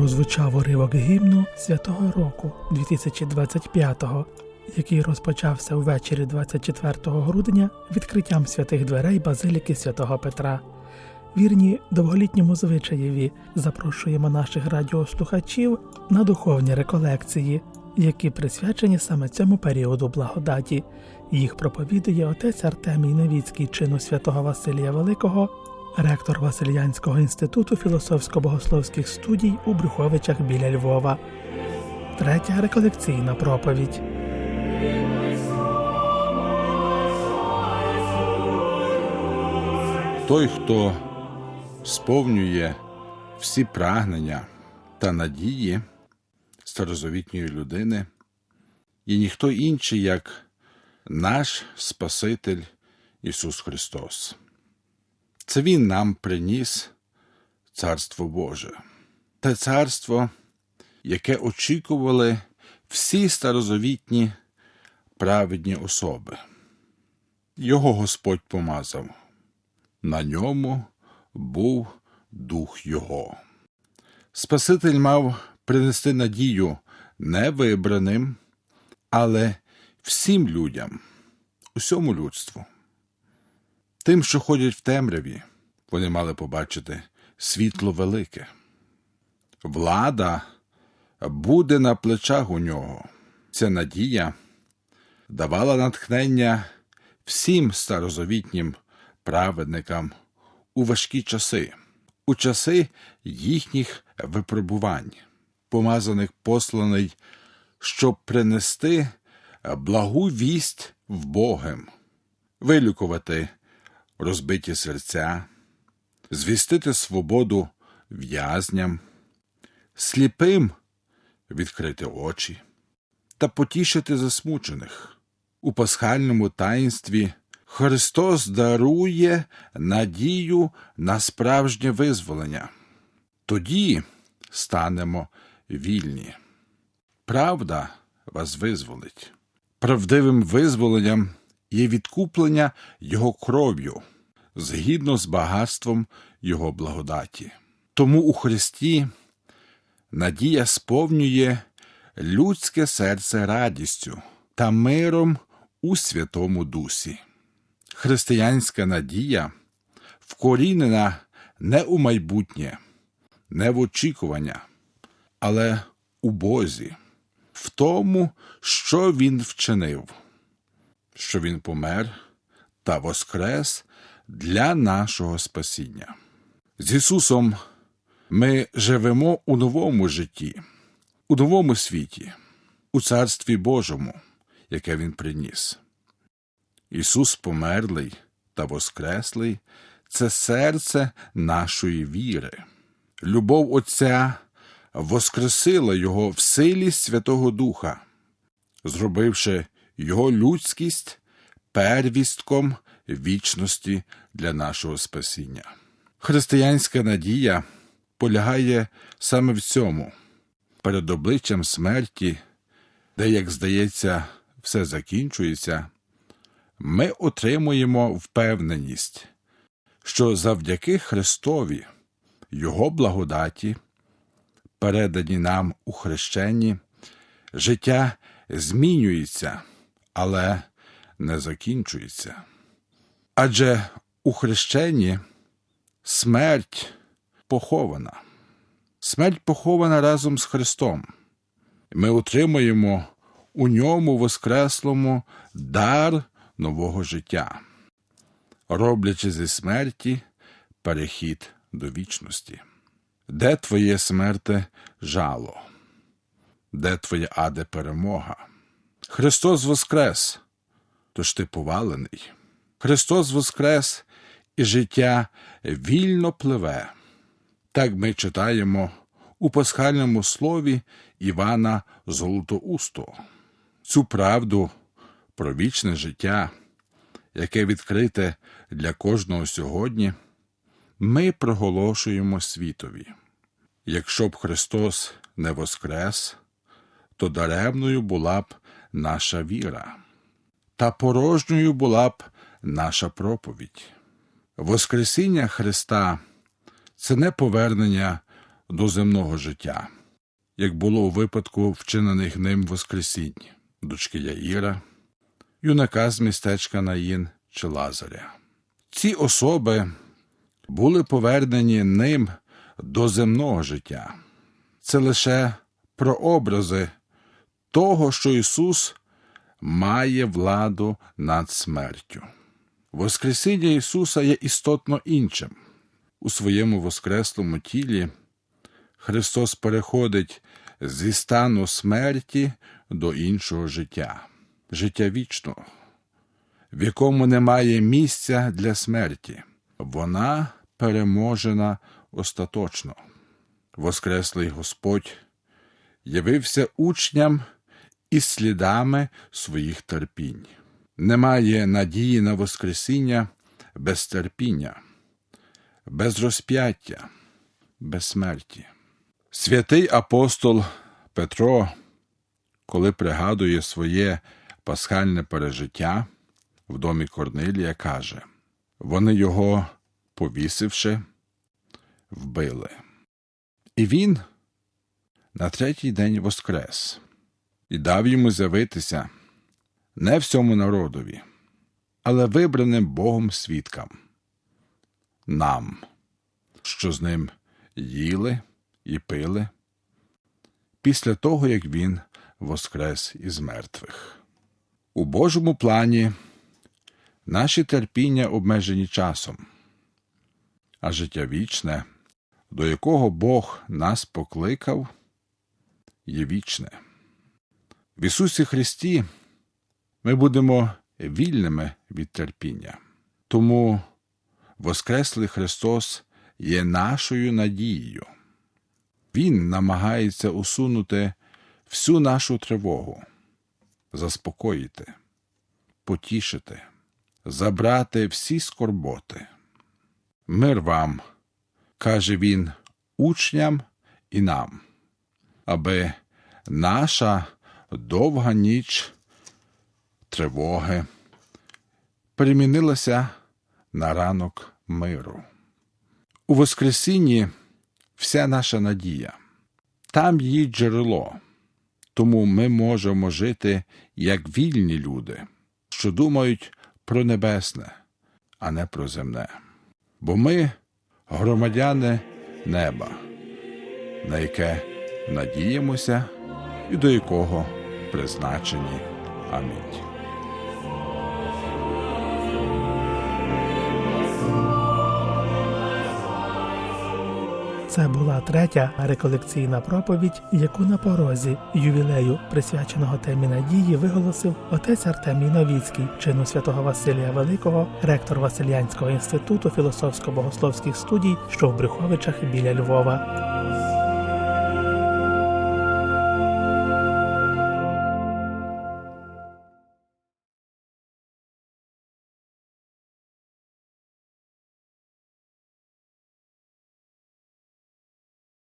прозвучав уривок гімну святого року 2025-го, який розпочався ввечері 24 грудня відкриттям святих дверей Базиліки святого Петра. Вірні довголітньому звичаєві запрошуємо наших радіослухачів на духовні реколекції, які присвячені саме цьому періоду благодаті. Їх проповідує отець Артемій Новіцький чину святого Василія Великого, ректор Васильянського інституту філософсько-богословських студій у Брюховичах біля Львова. Третя реколекційна проповідь. Той, хто сповнює всі прагнення та надії старозавітньої людини, є ніхто інший, як наш Спаситель Ісус Христос. Це Він нам приніс Царство Боже, те царство, яке очікували всі старозавітні праведні особи. Його Господь помазав на ньому був дух його. Спаситель мав принести надію не вибраним, але всім людям, усьому людству. Тим, що ходять в темряві, вони мали побачити світло велике. Влада буде на плечах у нього. Ця надія давала натхнення всім старозавітнім праведникам у важкі часи, у часи їхніх випробувань, помазаних посланий, щоб принести благу вість в Богом, вилікувати розбиті серця, звістити свободу в'язням, сліпим відкрити очі та потішити засмучених у пасхальному таїнстві. Христос дарує надію на справжнє визволення. Тоді станемо вільні. Правда вас визволить. Правдивим визволенням є відкуплення Його кров'ю згідно з багатством Його благодаті. Тому у Христі надія сповнює людське серце радістю та миром у Святому Дусі. Християнська надія вкорінена не у майбутнє, не в очікування, але у Бозі, в тому, що Він вчинив, що Він помер та воскрес для нашого спасіння. З Ісусом ми живемо у новому житті, у новому світі, у Царстві Божому, яке Він приніс. Ісус померлий та воскреслий це серце нашої віри. Любов Отця воскресила Його в силі Святого Духа, зробивши Його людськість первістком вічності для нашого спасіння. Християнська надія полягає саме в цьому, перед обличчям смерті, де, як здається, все закінчується ми отримуємо впевненість, що завдяки Христові, Його благодаті, передані нам у хрещенні, життя змінюється, але не закінчується. Адже у хрещенні смерть похована, смерть похована разом з Христом. Ми отримуємо у ньому воскреслому дар нового життя, роблячи зі смерті перехід до вічності. Де твоє смерте жало? Де твоє аде перемога? Христос Воскрес, тож ти повалений. Христос Воскрес і життя вільно пливе. Так ми читаємо у пасхальному слові Івана Золотоустого. Цю правду про вічне життя, яке відкрите для кожного сьогодні, ми проголошуємо світові. Якщо б Христос не воскрес, то даремною була б наша віра, та порожньою була б наша проповідь. Воскресіння Христа це не повернення до земного життя, як було у випадку вчинених ним Воскресінь, дочки Яїра, юнака з містечка Наїн чи Лазаря. Ці особи були повернені ним до земного життя. Це лише прообрази того, що Ісус має владу над смертю. Воскресіння Ісуса є істотно іншим. У своєму воскреслому тілі Христос переходить зі стану смерті до іншого життя, життя вічного, в якому немає місця для смерті. Вона переможена остаточно. Воскреслий Господь явився учням із слідами своїх терпінь. Немає надії на Воскресіння без терпіння, без розп'яття, без смерті. Святий апостол Петро, коли пригадує своє пасхальне пережиття в домі Корнилія, каже: вони його, повісивши, вбили. І він на третій день воскрес і дав йому з'явитися не всьому народові, але вибраним Богом свідкам, нам, що з ним їли і пили, після того, як він воскрес із мертвих. У Божому плані наші терпіння обмежені часом, а життя вічне, до якого Бог нас покликав, є вічне. В Ісусі Христі ми будемо вільними від терпіння. Тому Воскреслий Христос є нашою надією. Він намагається усунути всю нашу тривогу, заспокоїти, потішити, забрати всі скорботи. Мир вам, каже він учням і нам, аби наша довга ніч тривоги перемінилася на ранок миру. У Воскресінні вся наша надія, там її джерело, тому ми можемо жити як вільні люди, що думають про небесне, а не про земне. Бо ми громадяни неба, на яке надіємося і до якого призначені. Амінь. Це була третя реколекційна проповідь, яку на порозі ювілею, присвяченого темі надії, виголосив отець Артемій Новіцький, чину святого Василія Великого, ректор Василянського інституту філософсько-богословських студій, що в Брюховичах біля Львова.